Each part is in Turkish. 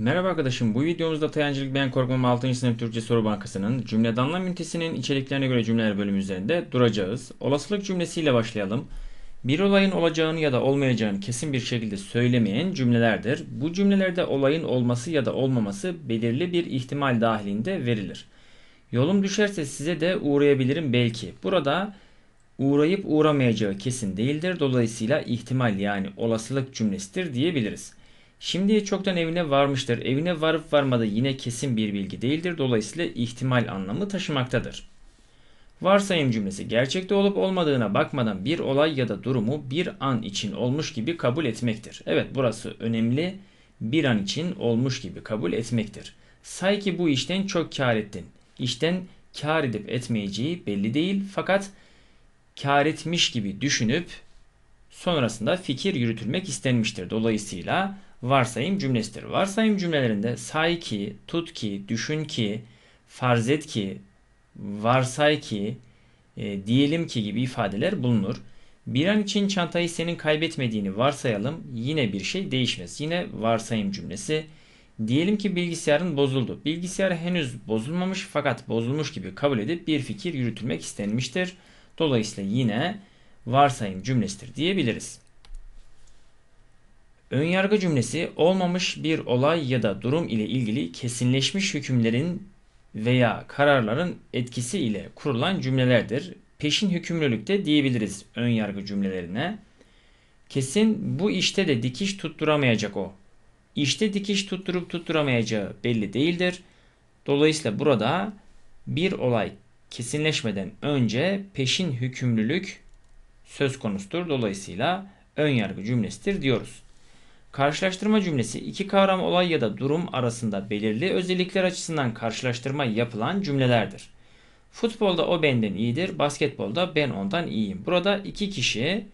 Merhaba arkadaşım. Bu videomuzda Tayancılık Ben Korkmam 6. sınıf Türkçe Soru Bankası'nın cümle anlam ünitesinin içeriklerine göre cümleler bölümü üzerinde duracağız. Olasılık cümlesiyle başlayalım. Bir olayın olacağını ya da olmayacağını kesin bir şekilde söylemeyen cümlelerdir. Bu cümlelerde olayın olması ya da olmaması belirli bir ihtimal dahilinde verilir. Yolum düşerse size de uğrayabilirim belki. Burada uğrayıp uğramayacağı kesin değildir. Dolayısıyla ihtimal yani olasılık cümlesidir diyebiliriz. Şimdiye çoktan evine varmıştır. Evine varıp varmadığı yine kesin bir bilgi değildir. Dolayısıyla ihtimal anlamı taşımaktadır. Varsayım cümlesi gerçekte olup olmadığına bakmadan bir olay ya da durumu bir an için olmuş gibi kabul etmektir. Evet burası önemli. Bir an için olmuş gibi kabul etmektir. Say ki bu işten çok kar ettin. İşten kar edip etmeyeceği belli değil fakat kar etmiş gibi düşünüp sonrasında fikir yürütülmek istenmiştir. Dolayısıyla varsayım cümlesidir. Varsayım cümlelerinde say ki, tut ki, düşün ki, farz et ki, varsay ki, e, diyelim ki gibi ifadeler bulunur. Bir an için çantayı senin kaybetmediğini varsayalım. Yine bir şey değişmez. Yine varsayım cümlesi. Diyelim ki bilgisayarın bozuldu. Bilgisayar henüz bozulmamış fakat bozulmuş gibi kabul edip bir fikir yürütülmek istenmiştir. Dolayısıyla yine varsayım cümlesidir diyebiliriz. Önyargı cümlesi olmamış bir olay ya da durum ile ilgili kesinleşmiş hükümlerin veya kararların etkisi ile kurulan cümlelerdir. Peşin hükümlülükte diyebiliriz önyargı cümlelerine. Kesin bu işte de dikiş tutturamayacak o. İşte dikiş tutturup tutturamayacağı belli değildir. Dolayısıyla burada bir olay kesinleşmeden önce peşin hükümlülük söz konusudur. Dolayısıyla önyargı cümlesidir diyoruz. Karşılaştırma cümlesi iki kavram olay ya da durum arasında belirli özellikler açısından karşılaştırma yapılan cümlelerdir. Futbolda o benden iyidir, basketbolda ben ondan iyiyim. Burada iki kişi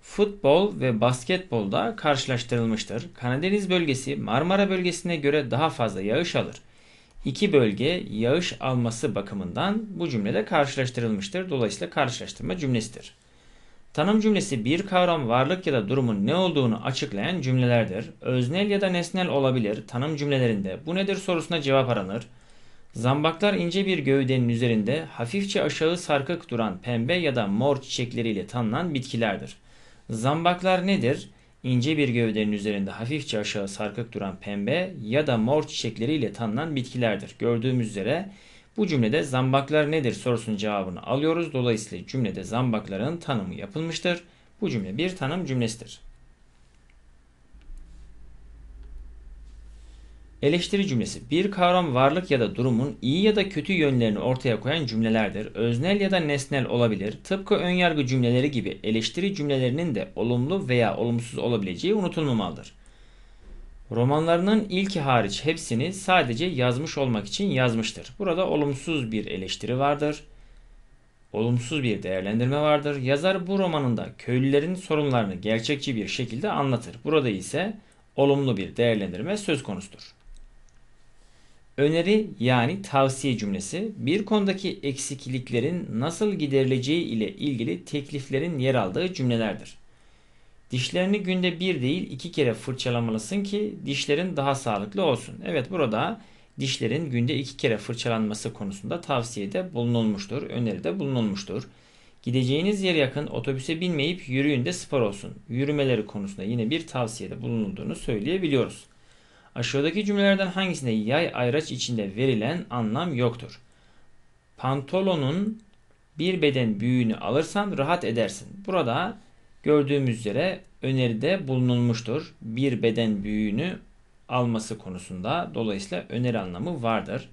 futbol ve basketbolda karşılaştırılmıştır. Karadeniz bölgesi Marmara bölgesine göre daha fazla yağış alır. İki bölge yağış alması bakımından bu cümlede karşılaştırılmıştır. Dolayısıyla karşılaştırma cümlesidir. Tanım cümlesi bir kavram varlık ya da durumun ne olduğunu açıklayan cümlelerdir. Öznel ya da nesnel olabilir. Tanım cümlelerinde bu nedir sorusuna cevap aranır. Zambaklar ince bir gövdenin üzerinde hafifçe aşağı sarkık duran pembe ya da mor çiçekleriyle tanınan bitkilerdir. Zambaklar nedir? İnce bir gövdenin üzerinde hafifçe aşağı sarkık duran pembe ya da mor çiçekleriyle tanınan bitkilerdir. Gördüğümüz üzere bu cümlede zambaklar nedir sorusunun cevabını alıyoruz. Dolayısıyla cümlede zambakların tanımı yapılmıştır. Bu cümle bir tanım cümlesidir. Eleştiri cümlesi bir kavram varlık ya da durumun iyi ya da kötü yönlerini ortaya koyan cümlelerdir. Öznel ya da nesnel olabilir. Tıpkı önyargı cümleleri gibi eleştiri cümlelerinin de olumlu veya olumsuz olabileceği unutulmamalıdır. Romanlarının ilki hariç hepsini sadece yazmış olmak için yazmıştır. Burada olumsuz bir eleştiri vardır. Olumsuz bir değerlendirme vardır. Yazar bu romanında köylülerin sorunlarını gerçekçi bir şekilde anlatır. Burada ise olumlu bir değerlendirme söz konusudur. Öneri yani tavsiye cümlesi bir konudaki eksikliklerin nasıl giderileceği ile ilgili tekliflerin yer aldığı cümlelerdir. Dişlerini günde bir değil iki kere fırçalamalısın ki dişlerin daha sağlıklı olsun. Evet burada dişlerin günde iki kere fırçalanması konusunda tavsiyede bulunulmuştur, öneride bulunulmuştur. Gideceğiniz yere yakın otobüse binmeyip yürüyün de spor olsun. Yürümeleri konusunda yine bir tavsiyede bulunulduğunu söyleyebiliyoruz. Aşağıdaki cümlelerden hangisinde yay ayraç içinde verilen anlam yoktur? Pantolonun bir beden büyüğünü alırsan rahat edersin. Burada gördüğümüz üzere öneride bulunulmuştur. Bir beden büyüğünü alması konusunda dolayısıyla öneri anlamı vardır.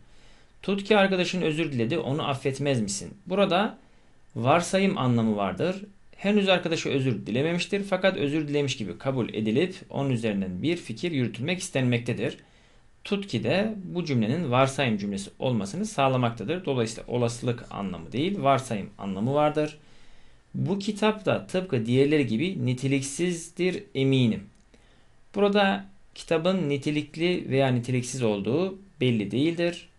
Tut ki arkadaşın özür diledi onu affetmez misin? Burada varsayım anlamı vardır. Henüz arkadaşı özür dilememiştir fakat özür dilemiş gibi kabul edilip onun üzerinden bir fikir yürütülmek istenmektedir. Tut ki de bu cümlenin varsayım cümlesi olmasını sağlamaktadır. Dolayısıyla olasılık anlamı değil varsayım anlamı vardır. Bu kitap da tıpkı diğerleri gibi niteliksizdir eminim. Burada kitabın nitelikli veya niteliksiz olduğu belli değildir.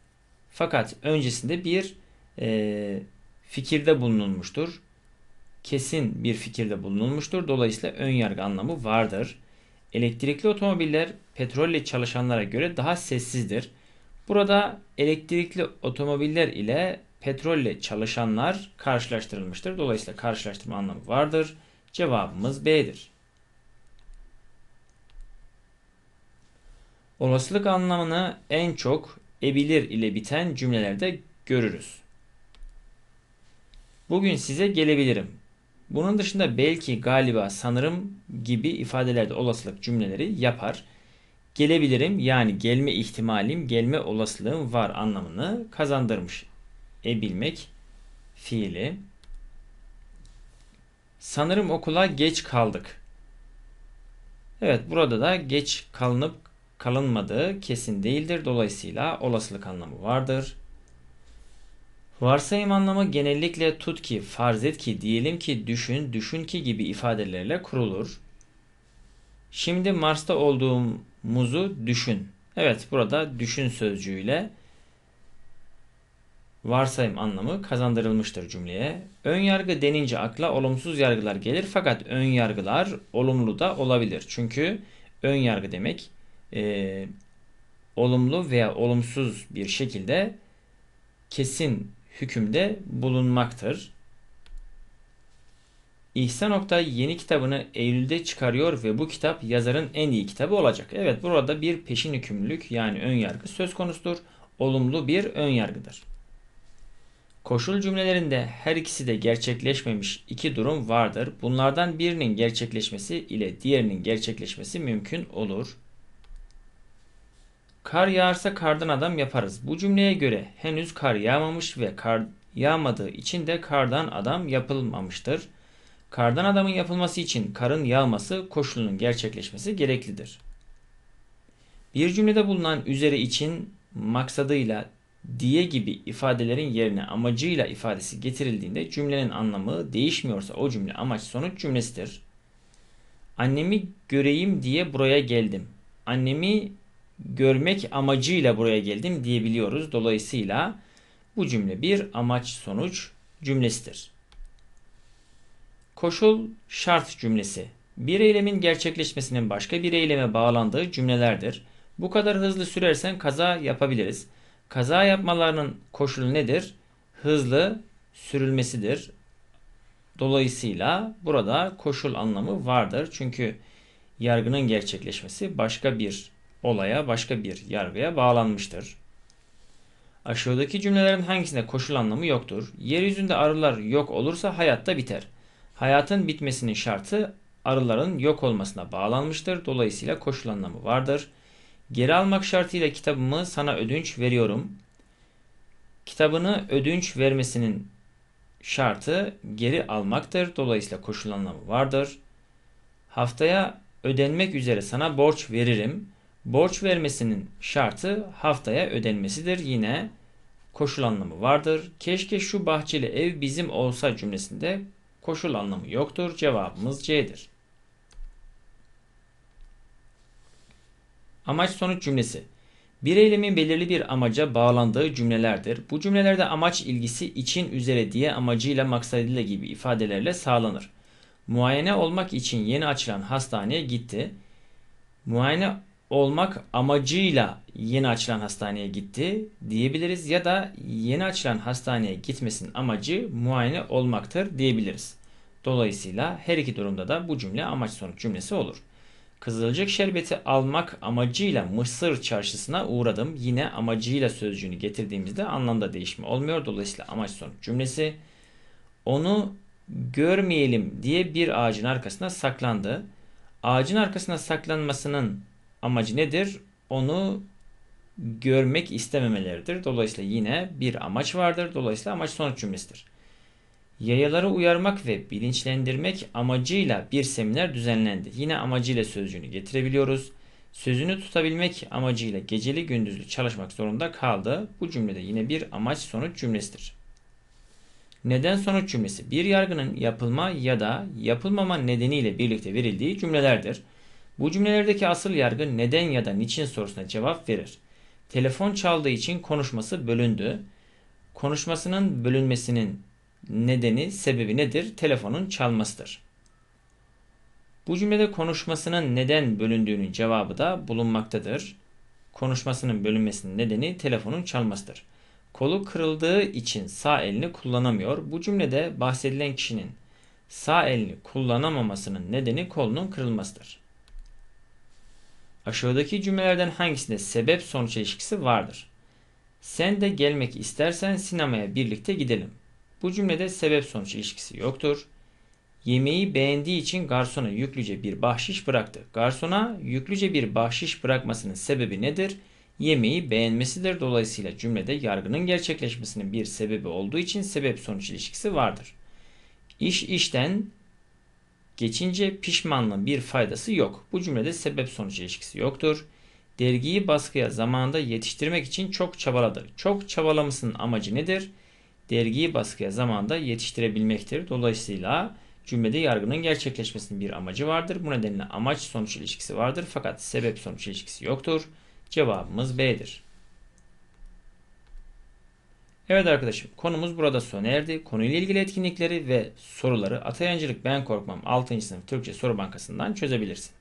Fakat öncesinde bir e, fikirde bulunulmuştur. Kesin bir fikirde bulunulmuştur. Dolayısıyla ön yargı anlamı vardır. Elektrikli otomobiller petrolle çalışanlara göre daha sessizdir. Burada elektrikli otomobiller ile petrolle çalışanlar karşılaştırılmıştır. Dolayısıyla karşılaştırma anlamı vardır. Cevabımız B'dir. Olasılık anlamını en çok ebilir ile biten cümlelerde görürüz. Bugün size gelebilirim. Bunun dışında belki, galiba, sanırım gibi ifadelerde olasılık cümleleri yapar. Gelebilirim yani gelme ihtimalim, gelme olasılığım var anlamını kazandırmış. Ebilmek fiili. Sanırım okula geç kaldık. Evet burada da geç kalınıp kalınmadığı kesin değildir. Dolayısıyla olasılık anlamı vardır. Varsayım anlamı genellikle tut ki, farz et ki, diyelim ki, düşün, düşün ki gibi ifadelerle kurulur. Şimdi Mars'ta olduğumuzu düşün. Evet burada düşün sözcüğüyle varsayım anlamı kazandırılmıştır cümleye. Ön yargı denince akla olumsuz yargılar gelir fakat ön yargılar olumlu da olabilir. Çünkü ön yargı demek e, olumlu veya olumsuz bir şekilde kesin hükümde bulunmaktır. İhsan Oktay yeni kitabını Eylül'de çıkarıyor ve bu kitap yazarın en iyi kitabı olacak. Evet burada bir peşin hükümlülük yani ön yargı söz konusudur. Olumlu bir ön yargıdır. Koşul cümlelerinde her ikisi de gerçekleşmemiş iki durum vardır. Bunlardan birinin gerçekleşmesi ile diğerinin gerçekleşmesi mümkün olur. Kar yağarsa kardan adam yaparız. Bu cümleye göre henüz kar yağmamış ve kar yağmadığı için de kardan adam yapılmamıştır. Kardan adamın yapılması için karın yağması koşulunun gerçekleşmesi gereklidir. Bir cümlede bulunan üzeri için maksadıyla diye gibi ifadelerin yerine amacıyla ifadesi getirildiğinde cümlenin anlamı değişmiyorsa o cümle amaç sonuç cümlesidir. Annemi göreyim diye buraya geldim. Annemi görmek amacıyla buraya geldim diyebiliyoruz. Dolayısıyla bu cümle bir amaç sonuç cümlesidir. Koşul şart cümlesi. Bir eylemin gerçekleşmesinin başka bir eyleme bağlandığı cümlelerdir. Bu kadar hızlı sürersen kaza yapabiliriz. Kaza yapmalarının koşulu nedir? Hızlı sürülmesidir. Dolayısıyla burada koşul anlamı vardır. Çünkü yargının gerçekleşmesi başka bir olaya, başka bir yargıya bağlanmıştır. Aşağıdaki cümlelerin hangisinde koşul anlamı yoktur? Yeryüzünde arılar yok olursa hayatta biter. Hayatın bitmesinin şartı arıların yok olmasına bağlanmıştır. Dolayısıyla koşul anlamı vardır. Geri almak şartıyla kitabımı sana ödünç veriyorum. Kitabını ödünç vermesinin şartı geri almaktır. Dolayısıyla koşul anlamı vardır. Haftaya ödenmek üzere sana borç veririm. Borç vermesinin şartı haftaya ödenmesidir. Yine koşul anlamı vardır. Keşke şu bahçeli ev bizim olsa cümlesinde koşul anlamı yoktur. Cevabımız C'dir. Amaç sonuç cümlesi. Bir eylemin belirli bir amaca bağlandığı cümlelerdir. Bu cümlelerde amaç ilgisi için üzere diye amacıyla maksadıyla gibi ifadelerle sağlanır. Muayene olmak için yeni açılan hastaneye gitti. Muayene olmak amacıyla yeni açılan hastaneye gitti diyebiliriz ya da yeni açılan hastaneye gitmesinin amacı muayene olmaktır diyebiliriz. Dolayısıyla her iki durumda da bu cümle amaç sonuç cümlesi olur. Kızılcık şerbeti almak amacıyla Mısır çarşısına uğradım. Yine amacıyla sözcüğünü getirdiğimizde anlamda değişme olmuyor. Dolayısıyla amaç sonuç cümlesi. Onu görmeyelim diye bir ağacın arkasına saklandı. Ağacın arkasına saklanmasının amacı nedir? Onu görmek istememeleridir. Dolayısıyla yine bir amaç vardır. Dolayısıyla amaç sonuç cümlesidir. Yayaları uyarmak ve bilinçlendirmek amacıyla bir seminer düzenlendi. Yine amacıyla sözcüğünü getirebiliyoruz. Sözünü tutabilmek amacıyla geceli gündüzlü çalışmak zorunda kaldı. Bu cümlede yine bir amaç sonuç cümlesidir. Neden sonuç cümlesi bir yargının yapılma ya da yapılmama nedeniyle birlikte verildiği cümlelerdir. Bu cümlelerdeki asıl yargı neden ya da niçin sorusuna cevap verir. Telefon çaldığı için konuşması bölündü. Konuşmasının bölünmesinin nedeni, sebebi nedir? Telefonun çalmasıdır. Bu cümlede konuşmasının neden bölündüğünün cevabı da bulunmaktadır. Konuşmasının bölünmesinin nedeni telefonun çalmasıdır. Kolu kırıldığı için sağ elini kullanamıyor. Bu cümlede bahsedilen kişinin sağ elini kullanamamasının nedeni kolunun kırılmasıdır. Aşağıdaki cümlelerden hangisinde sebep sonuç ilişkisi vardır? Sen de gelmek istersen sinemaya birlikte gidelim. Bu cümlede sebep sonuç ilişkisi yoktur. Yemeği beğendiği için garsona yüklüce bir bahşiş bıraktı. Garsona yüklüce bir bahşiş bırakmasının sebebi nedir? Yemeği beğenmesidir. Dolayısıyla cümlede yargının gerçekleşmesinin bir sebebi olduğu için sebep sonuç ilişkisi vardır. İş işten geçince pişmanlığın bir faydası yok. Bu cümlede sebep sonuç ilişkisi yoktur. Dergiyi baskıya zamanında yetiştirmek için çok çabaladı. Çok çabalamasının amacı nedir? Dergiyi baskıya zamanında yetiştirebilmektir. Dolayısıyla cümlede yargının gerçekleşmesinin bir amacı vardır. Bu nedenle amaç sonuç ilişkisi vardır fakat sebep sonuç ilişkisi yoktur. Cevabımız B'dir. Evet arkadaşım konumuz burada sona erdi. Konuyla ilgili etkinlikleri ve soruları Atayancılık Ben Korkmam 6. sınıf Türkçe Soru Bankası'ndan çözebilirsin.